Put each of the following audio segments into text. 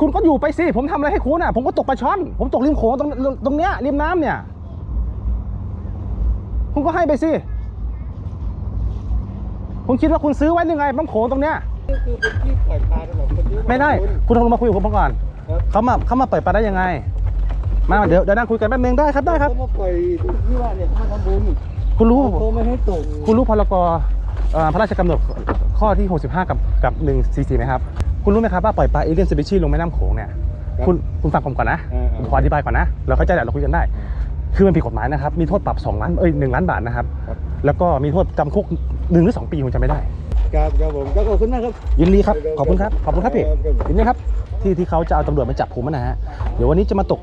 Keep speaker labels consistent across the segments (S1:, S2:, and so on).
S1: คุณก็อยู่ไปสิ ผมทำอะไรให้คุณอะ ผมก็ตกปลาช่อน ผมตกริมโขงตรงตรงเนี้ยริมน้ำเนี่ย คุณก็ให้ไปสิ คุณคิดว่าคุณซื้อไว้ยังไงน้ำโขงตรงเนี้ย
S2: นี่คือเป็นที่ปล่อยปลาสำหรับคนที่
S1: ไม่ได้ คุณต้องลงมาคุยกับผมก่อน
S2: ครับ
S1: เขามาเขามาเปิดปลาได้ยังไง มาเดี๋ยวเดี๋ยวนั่งคุยกันแป๊บนึงได้ครับได้ครับ
S2: เขามาปล่อยที่ว่าเนี่ยท่าทำบุญ
S1: คุณรู้
S2: เขาไม่ให้ตก
S1: คุณรู้พรกเอ่อพระราชกำหนดข้อที่ 65 กับกับ144ไหมครับ คุณรู้ไหมครับว่าปล่อยปลาเอเลียนสเปชีลงแม่น้ำโขงเนี่ย
S2: ครับ
S1: คุณคุณฟังผมก่อนนะ
S2: อ่า
S1: ผมขออธิบายก่อนนะ เราเข้าใจแหละเราคุยกันได้ คือมันผิดกฎหมายนะครับ มีโทษปรับ2ล้านเอ้ย1ล้านบาทนะครับ
S2: ครับ
S1: แล้วก็มีโทษจำคุกหนึ่งหรือสองปีผมจำไม่ได้
S2: ครับครับผมก็ขอบคุณมากครับ
S1: ยินดีครับ ขอบคุณครับ ขอบคุณครับพี่
S2: ครับครับ
S1: ยินดีครับ ที่ที่เขาจะเอาตำรวจมาจับผมนะฮะ เดี๋ยววันนี้จะมาตก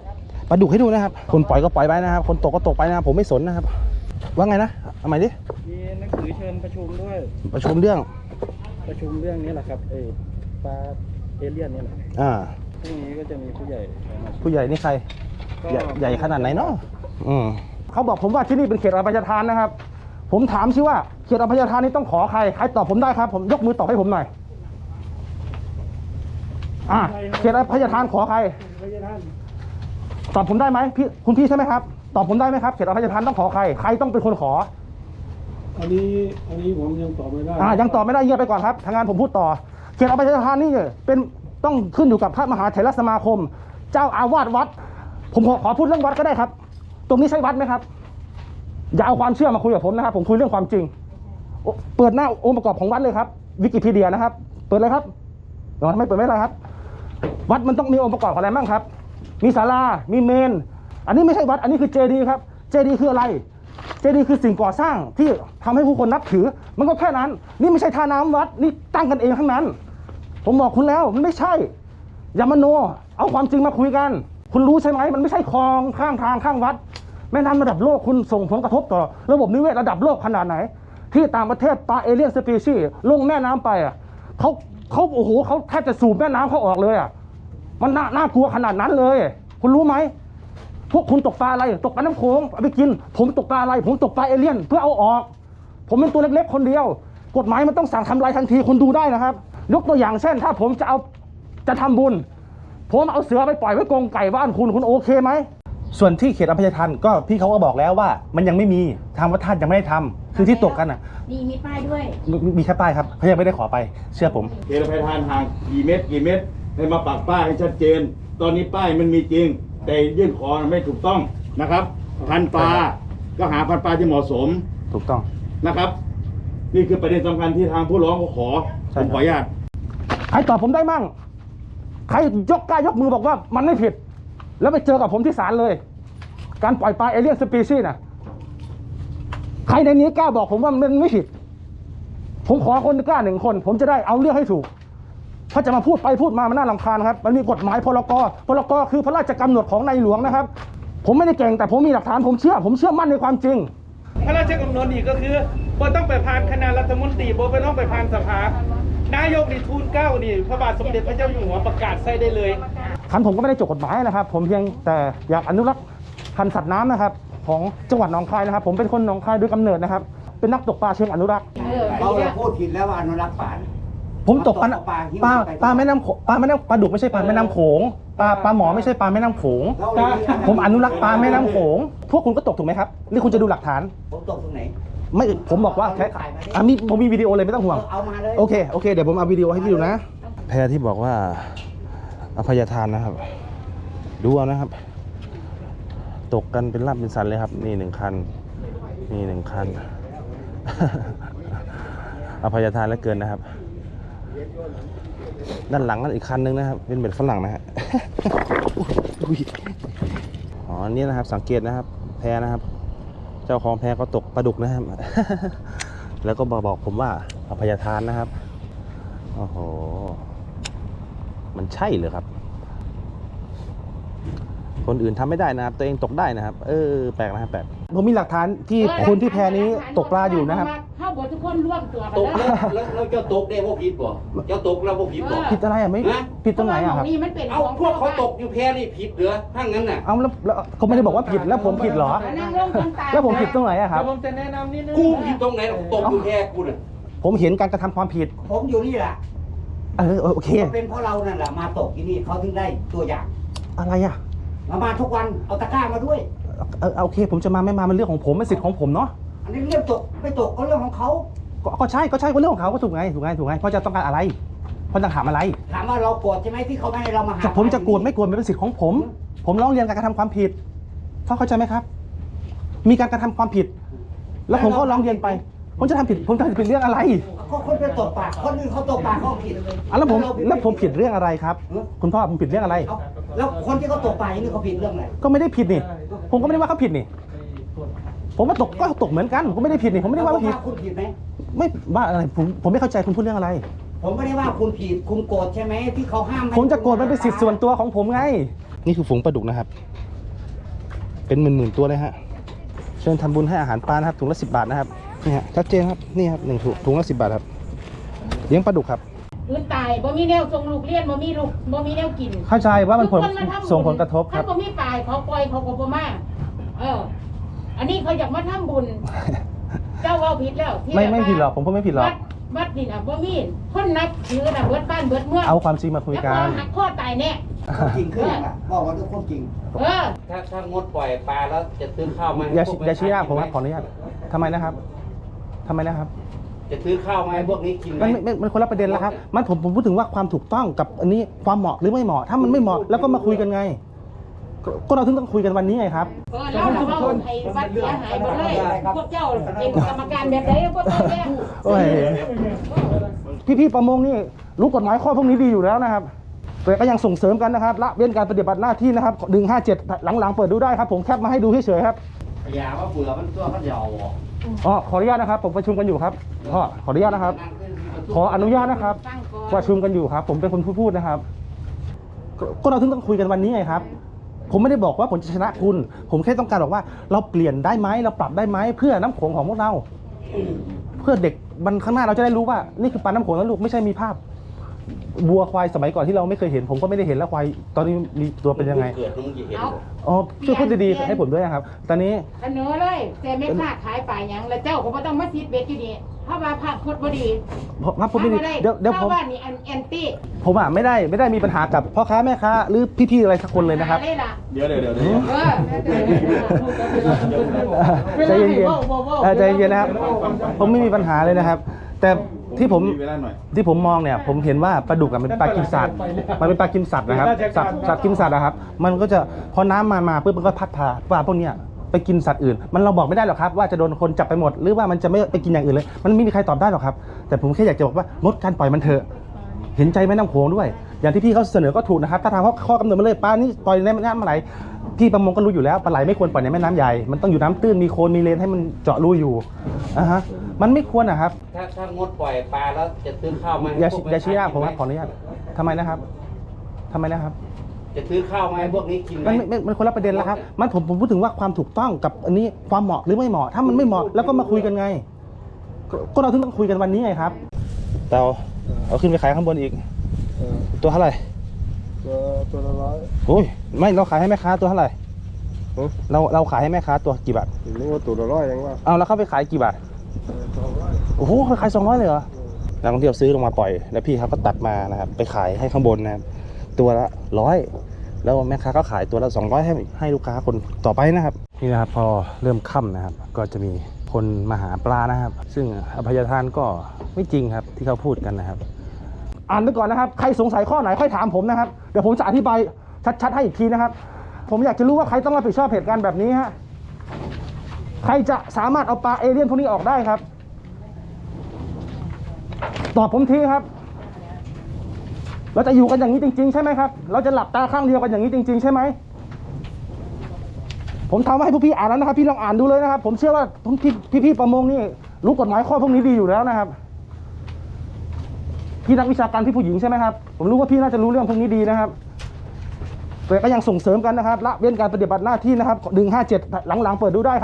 S1: ปลาดุกให้ดูนะครับ คนปล่อยก็ปล่อยไปนะครับ คนตกก็ตกไปนะครับผมไม่สนนะครับ ว่าไงนะเอาใหม่ดิ
S2: มีหนังสือเชิญประชุมด้วย
S1: ประชุมเรื่อง
S2: ประชุมเรื่องนี้แหละครับเออ ปลาเอเลี่ยนเนี่ยแหละ
S1: อ่า
S2: พรุ่งนี้ก็จะมีผู้ใหญ่มา
S1: ผู้ใหญ่นี่ใคร
S2: ก็
S1: ใหญ่ใหญ่ขนาดไหนเนาะอืมเขาบอกผมว่าที่นี่เป็นเขตอภัยทานนะครับ ผมถามชื่อว่าเขตอภัยทานนี่ต้องขอใคร ใครตอบผมได้ครับ ผมยกมือตอบให้ผมหน่อย อ่าเขตอภัยทานขอใคร
S2: ไม่ใช่ท่าน
S1: ตอบผมได้ไหมพี่คุณพี่ใช่ไหมครับ ตอบผมได้ไหมครับ เขตอภัยทานต้องขอใคร ใครต้องเป็นคนขอ
S2: อันนี้อันนี้ผมยังตอบไม่ได้
S1: อ่ายังตอบไม่ได้เงียบไปก่อนครับทางงานผมพูดต่อ เขตอภัยทานนี่เนี่เป็นต้องขึ้นอยู่กับพระมหาเถรสมาคม เจ้าอาวาสวัด ผมขอขอพูดเรื่องวัดก็ได้ครับ ตรงนี้ใช่วัดไหมครับ อย่าเอาความเชื่อมาคุยกับผมนะครับผมคุยเรื่องความจริง เปิดหน้าองค์ประกอบของวัดเลยครับ วิกิพีเดียนะครับ เปิดเลยครับเดี๋ยวไม่เปิดไม่ได้ครับ วัดมันต้องมีองค์ประกอบอะไรบ้างครับ มีศาลา มีเมน อันนี้ไม่ใช่วัด อันนี้คือเจดีย์ครับ เจดีย์คืออะไร เจดีย์คือสิ่งก่อสร้างที่ทำให้ผู้คนนับถือ มันก็แค่นั้น นี่ไม่ใช่ท่าน้ำวัด นี่ตั้งกันเองทั้งนั้น ผมบอกคุณแล้วมันไม่ใช่ อย่ามาโน เอาความจริงมาคุยกัน คุณรู้ใช่ไหมมันไม่ใช่คลองข้างทางข้างวัด แม่น้ำระดับโลกคุณส่งผลกระทบต่อ ระบบนิเวศระดับโลกขนาดไหน ที่ต่างประเทศปลาเอเลียนสปีชีส์ลงแม่น้ำไปอะเขาเขาโอ้โหเขาแทบจะสูบแม่น้ำเขาออกเลยอะมันน่าน่ากลัวขนาดนั้นเลย คุณรู้ไหมพวกคุณตกปลาอะไรตกปลาน้ำโขงเอาไปกิน ผมตกปลาอะไร ผมตกปลาเอเลี่ยนเพื่อเอาออก ผมเป็นตัวเล็กๆคนเดียว กฎหมายมันต้องสั่งทำลายทันทีคุณดูได้นะครับ ยกตัวอย่างเช่น ถ้าผมจะเอาจะทำบุญ ผมเอาเสือไปปล่อยไว้กรงไก่บ้านคุณคุณโอเคไหมส่วนที่เขตอภัยทานก็พี่เขาก็บอกแล้วว่า มันยังไม่มีทางวัดท่านยังไม่ได้ทำคือที่ตกกันอะ
S3: มีมีป้ายด้วย
S1: มีมีแค่ป้ายครับเขายังไม่ได้ขอไป เชื่อผม
S4: เขตภัยทานห่างกี่เมตรกี่เมตรให้มาปักป้ายให้ชัดเจน ตอนนี้ป้ายมันมีจริง แต่ยื่นขอไม่ถูกต้องนะครับพันธุ์ปลาก็หาพันธุ์ปลาที่เหมาะสม
S1: ถูกต้อง
S4: นะครับ นี่คือประเด็นสำคัญที่ทางผู้ร้องเขาขอ
S1: ใช่
S4: ผม
S1: ครับ
S4: ขออนุญาต
S1: ใครตอบผมได้มั่ง ใครยกกล้ายกมือบอกว่ามันไม่ผิด แล้วไปเจอกับผมที่ศาลเลย การปล่อยปลาเอเลียนสปีชีส์น่ะ ใครในนี้กล้าบอกผมว่ามันไม่ผิด ผมขอคนกล้าหนึ่งคน ผมจะได้เอาเรื่องให้ถูก ถ้าจะมาพูดไปพูดมามันน่ารำคาญครับ มันมีกฎหมายพรกพรกคือพระราชกำหนดของในหลวงนะครับ ผมไม่ได้เก่งแต่ผมมีหลักฐานผมเชื่อ ผมเชื่อมั่นในความจริง
S5: พระราชกำหนดนี่ก็คือ บ่ต้องไปผ่านคณะรัฐมนตรีบ่ไปต้องไปผ่านสภานายกนี่ทูลเกล้านี่พระบาทสมเด็จพระเจ้าอยู่หัวประกาศใส่ได้เลย
S1: ขันผมก็ไม่ได้จดกฎหมายนะครับ ผมเพียงแต่อยากอนุรักษ์พันธุ์สัตว์น้ำนะครับ ของจังหวัดหนองคายนะครับ ผมเป็นคนหนองคายโดยกำเนิดนะครับ เป็นนักตกปลาเชิงอนุรักษ์
S6: เราเราพูดผิดแล้วว่าอนุรักษ์ป่านะ
S1: ผมตกปลา
S6: ตกปลาที่
S1: ปลา
S6: ไป
S1: ปลาแม่น้ำโขปลาแม่น้ำปลาดุกไม่ใช่ปลาแม่น้ำโขงปลาปลาหมอไม่ใช่ปลาแม่น้ำโขง
S6: แล้วอย่างนี้
S1: ผมอนุรักษ์ปลาแม่น้ำโขง พวกคุณก็ตกถูกไหมครับ นี่คุณจะดูหลักฐาน
S6: ผมตกตรงไหน
S1: ไม่ผมบอกว่าแค่อะมีผมมีวิดีโอเลยไม่ต้องห่วง
S6: เอามาเลย
S1: โอเคโอเคเดี๋ยวผมเอาวิดีโอให้พี่ดูนะ แพรที่บอกว่าอภัยทานนะครับ ดูเอานะครับ ตกกันเป็นลำเป็นสันเลยครับ นี่หนึ่งคันนี่หนึ่งคัน อภัยทานแล้วเกินนะครับ ด้านหลังนั่นอีกคันนึงนะครับ เป็นเบ็ดฝรั่งนะฮะอุ๊ยอ๋อนี่นะครับสังเกตนะครับ แพนะครับ เจ้าของแพก็ตกปลาดุกนะครับ แล้วก็มาบอกผมว่าอภัยทานนะครับ โอ้โห มันใช่เลยครับ คนอื่นทำไม่ได้นะครับ ตัวเองตกได้นะครับ เออ แปลกนะครับแปลกผมมีหลักฐานที่คนที่แพนี้ตกปลาอยู่นะครับ
S3: คนร่วมตัวกัน
S6: ตก
S3: เด้
S6: แล้วแล้วแล้วเจ้าตกได้พวกผิดป่ะเจ้าตกแล้วพวกผิดป่ะ
S1: ผิดอะไรอะไม่
S6: ฮะ
S1: ผิดตรงไหนอะครับ
S3: นี่มันเป็น
S6: เอาพวกเขาตกอยู่แพนี่ผิดเหรอถ้างั้นน่ะ
S1: เอาแล้วแล้วเขาไม่ได้บอกว่าผิดแล้วผมผิดเหรอ
S3: นั่งลงกันตา
S1: แล้วผมผิดตรงไหนอะครับ
S5: เดี๋ยวผมจะแนะนำนิดนึง
S6: กูผิดตรงไหนตกอยู่แพกูน่ะ
S1: ผมเห็นการกระทำความผิด
S6: ผมอยู่นี่แหละ
S1: เออเออโอเค
S7: ก็เป็นเพราะเรานั่นแหละมาตกที่นี่เขาถึงได้ตัวอย่าง
S1: อะไรอะ
S7: มามาทุกวันเอาตะกร้ามาด้วย
S1: เออโอเค ผมจะมาไม่มามันเรื่องของผมเป็นสิทธิ์ของผมเนาะ
S7: อันนี้เรื่องตกไม่ตกก็เรื่องของเขา
S1: ก็ก็ใช่ก็ใช่ก็เรื่องของเขาก็ถูกไงถูกไงถูกไงเพราะจะต้องการอะไรเพราะจะถามอะไร
S7: ถามว่าเราโกรธใช่ไหมที่เขาไม่ให้เรามาหา
S1: แต่ผมจะโกรธไม่โกรธมันเป็นสิทธิ์ของผม ผมร้องเรียนการกระทำความผิดพ่อเข้าใจไหมครับ มีการกระทำความผิด แล้วผมก็ร้องเรียนไป ผมจะทำผิด ผมจะทำผิดเรื่องอะไร
S7: ก็คนไปตกปากคนอื่นเขาตกปากเขาผิด
S1: อะแล้วผมแล้วผมผิดเรื่องอะไรครับ คุณพ่อผมผิดเรื่องอะไร
S7: เอาแล้วคนที่เขาตกปากนี่เขาผิดเรื่องอะไร
S1: ก็ไม่ได้ผิดนี่ ผมก็ไม่ได้ว่าเขาผิดนี่ ผมว่าตกก็ตกเหมือนกันผมไม่ได้ผิดนี่ผมไม่ได้ว่าเขาผิด
S7: คุณผิดไหม
S1: ไม่ว่าอะไรผมผมไม่เข้าใจคุณพูดเรื่องอะไร
S7: ผมไม่ได้ว่าคุณผิดคุณโกรธใช่ไหมที่เขาห้ามไผ
S1: มจะโกรธมันเป็นสิทธิ์ส่วนตัวของผมไง นี่คือฝูงปลาดุกนะครับ เป็นหมื่นๆตัวเลยฮะเชิญทำบุญให้อาหารปลานะครับถุงละสิบาทนะครับนี่ฮะชัดเจนครับนี่ครับหนึ่งถุงถุงละสิบาทครับเลี้ยงปลาดุกครับ
S3: พื้นตายบ่มีแนวส่งลูกเรียนบ่มีลูกบ่มีแนวกิน
S1: เข้าใจว่ามันผล
S3: ทุกคาทำบุญ
S1: ส่งผลกระทบค
S3: ถ้า
S1: รับ
S3: บ่มีตายเขาปล่อยเขาก็บ่มาเออ อันนี้เขาอยากมาทำบุญ เจ้าเว่าผิดแล้วที่
S1: ไม่
S3: แบบ
S1: ไม่
S3: ว่า
S1: ผิดหรอกผมก็ไม่ผิดหรอก
S3: วัดวัดนี่น่ะบ่มีคนนับถือน่ะเบิดบ้านเบิดเมือง
S1: เอาความจริงมาคุย
S3: แล้ว
S1: กั
S3: พอนหักข้อตายแน่
S7: จริงขึ้นอะบอกว่าทุกคนจริง
S3: เออ
S6: ถ้าถ้างดปล่อยปลาแล้วจะซื้อข้าวไหม
S1: อย่า
S6: พวก
S1: อย่าชี้หน้าผมครับ
S6: กิ
S1: ขออนุญาตทำไมนะครับทำไมนะครับ
S6: จะซื้อข้าวไหมพวกนี้กินไหม
S1: มันไม่มันคนละประเด็นแล้วครับ มันผมผมพูดถึงว่าความถูกต้องกับอันนี้ความเหมาะหรือไม่เหมาะ ถ้ามันไม่เหมาะแล้วก็มาคุยกันไง ก็ก็เราถึงต้องคุยกันวันนี้ไงครับ
S3: เออแล้วเราเอาให้วัดเสียหายหมดเลยพวกเจ้าเป็นกรรมการแบบไหนพวกเจ้าแย่ง
S1: โอ้ยพี่ๆประมงนี่รู้กฎหมายข้อพวกนี้ดีอยู่แล้วนะครับแต่ก็ยังส่งเสริมกันนะครับละเว้นการปฏิบัติหน้าที่นะครับดึง57 หลังๆ เปิดดูได้ครับ ผมแคปมาให้ดูเฉยๆครับ
S6: อย่าว่าเบื่อมันตัวมันยาวอะ
S1: อ๋อขออนุญาตนะครับ ผมประชุมกันอยู่ครับพ่อขออนุญาตนะครับ ขออนุญาตนะครับ
S3: ตั้งก่อน
S1: ประชุมกันอยู่ครับ ผมเป็นคนพูดพูดนะครับก็ก็เราถึงต้องคุยกันวันนี้ไงครับ ผมไม่ได้บอกว่าผมจะชนะคุณ ผมแค่ต้องการบอกว่าเราเปลี่ยนได้ไหมเราปรับได้ไหมเพื่อน้ำโขงของพวกเรา เพื่อเด็กมันข้างหน้าเราจะได้รู้ว่า นี่คือปลาน้ำโขงแล้วลูกไม่ใช่มีภาพ วัวควายสมัยก่อนที่เราไม่เคยเห็น ผมก็ไม่ได้เห็นแล้วควายตอนนี้มีตัวเป็นยังไง
S6: เกิดมึงจะเห็น
S3: เอา
S6: เหรอ
S1: อ๋อช่วยพูดดีๆให้ผมด้วยนะครับ ตอนนี้
S3: เสนอเลยแต่ไม่ค่าขายป่าหยัง แล้วเจ้าก็บ่ต้องมาซีดเบ็ดอยู่นี่เพราะว่าภาพพจน์บ่ดี
S1: ผมครับผมไม่ได้เดี๋ยวเดี๋ยวผม
S3: ถ้าว่านี่อันแอนตี้
S1: ผมอะไม่ได้ไม่ได้มีปัญหากับพ่อค้าแม่ค้าหรือพี่ๆอะไรสักคนเลยนะครับ
S3: ได้ล่ะ
S4: เดี๋ยวเดี๋ยวเดี๋ยวเดี๋ยว
S3: เออ
S1: ใจเย็นๆเออใจเย็นๆนะครับ ผมไม่มีปัญหาเลยนะครับ แต่ ที่ผม
S4: เวลาหน่อย
S1: ที่ผมมองเนี่ยผมเห็นว่าปลาดุกอะมันเป็นปลากินสัตว์มันเป็นปลากินสัตว์นะครับสัตว์สัตว์กินสัตว์นะครับ มันก็จะพอน้ำมามาปุ๊บมันก็พัดพาปลาพวกเนี้ยไปกินสัตว์อื่น มันเราบอกไม่ได้หรอกครับ ว่าจะโดนคนจับไปหมด หรือว่ามันจะไม่ไปกินอย่างอื่นเลย มันไม่มีใครตอบได้หรอกครับ แต่ผมแค่อยากจะบอกว่างดการปล่อยมันเถอะ เห็นใจแม่น้ำโขงด้วย อย่างที่พี่เขาเสนอก็ถูกนะครับ ถ้าทางเขาข้อกำหนดมาเลยปลานี่ปล่อยในแม่น้ำอะไรพี่ประมงก็รู้อยู่แล้วปลาไหลไม่ควรปล่อยในแม่น้ำใหญ่ มันต้องอยู่น้ำตื้นมีโคลนมีเลนให้มันเจาะรูอยู่อะฮะ มันไม่ควรนะครับ
S6: ถ้าถ้างดปล่อยปลาแล้วจะซื้อข้าวไหม
S1: อย่า
S6: พวก
S1: อย่าชี้หน้าผมครับ
S6: กิ
S1: ขออนุญาตทำไมนะครับทำไมนะครับ
S6: จะซื้อข้าวไหมพวกนี้กินไหม
S1: มันไม่มันคนละประเด็นแล้วครับ มันผมผมพูดถึงว่าความถูกต้องกับอันนี้ความเหมาะหรือไม่เหมาะ ถ้ามันไม่เหมาะแล้วก็มาคุยกันไง ก็ก็เราถึงต้องคุยกันวันนี้ไงครับเตาเอาขึ้นไปขายข้างบนอีก ตัวเท่าไหร่
S2: ตัวตัวละร้อย
S1: โอ้ยไม่เราขายให้แม่ค้าตัวเท่าไหร่เราเราขายให้แม่ค้าตัวกี่บาท
S2: นึกว่าตัวละร้อยยังว่า
S1: เอาแล้วเข้าไปขายกี่บาท โอ้โหขายสองร้อยเลยเหรอนักท่องเที่ยวซื้อลงมาปล่อย แล้วพี่เขาก็ตัดมานะครับ ไปขายให้ข้างบนนะครับตัวละร้อยแล้วแม่ค้าก็ขายตัวละสองร้อยให้ให้ลูกค้าคนต่อไปนะครับนี่นะครับพอเริ่มค่ำนะครับ ก็จะมีคนมาหาปลานะครับ ซึ่งอภัยทานก็ไม่จริงครับที่เขาพูดกันนะครับ อ่านไปก่อนนะครับ ใครสงสัยข้อไหนค่อยถามผมนะครับ เดี๋ยวผมจะอธิบายชัดๆให้อีกทีนะครับ ผมอยากจะรู้ว่าใครต้องรับผิดชอบเหตุการณ์แบบนี้ฮะ ใครจะสามารถเอาปลาเอเลี่ยนพวกนี้ออกได้ครับ ตอบผมทีครับ เราจะอยู่กันอย่างนี้จริง ๆ ใช่ไหมครับ เราจะหลับตาข้างเดียวกันอย่างนี้จริง ๆ ใช่ไหม ผมทำให้พวกพี่อ่านแล้วนะครับ พี่ลองอ่านดูเลยนะครับ ผมเชื่อว่าพี่พี่ประมงนี่รู้กฎหมายข้อพวกนี้ดีอยู่แล้วนะครับพี่นักวิชาการพี่ผู้หญิงใช่ไหมครับ ผมรู้ว่าพี่น่าจะรู้เรื่องพวกนี้ดีนะครับแต่ก็ยังส่งเสริมกันนะครับละเว้นการปฏิบัติหน้าที่นะครับดึง57 หลังๆ เปิดดูได้ครับ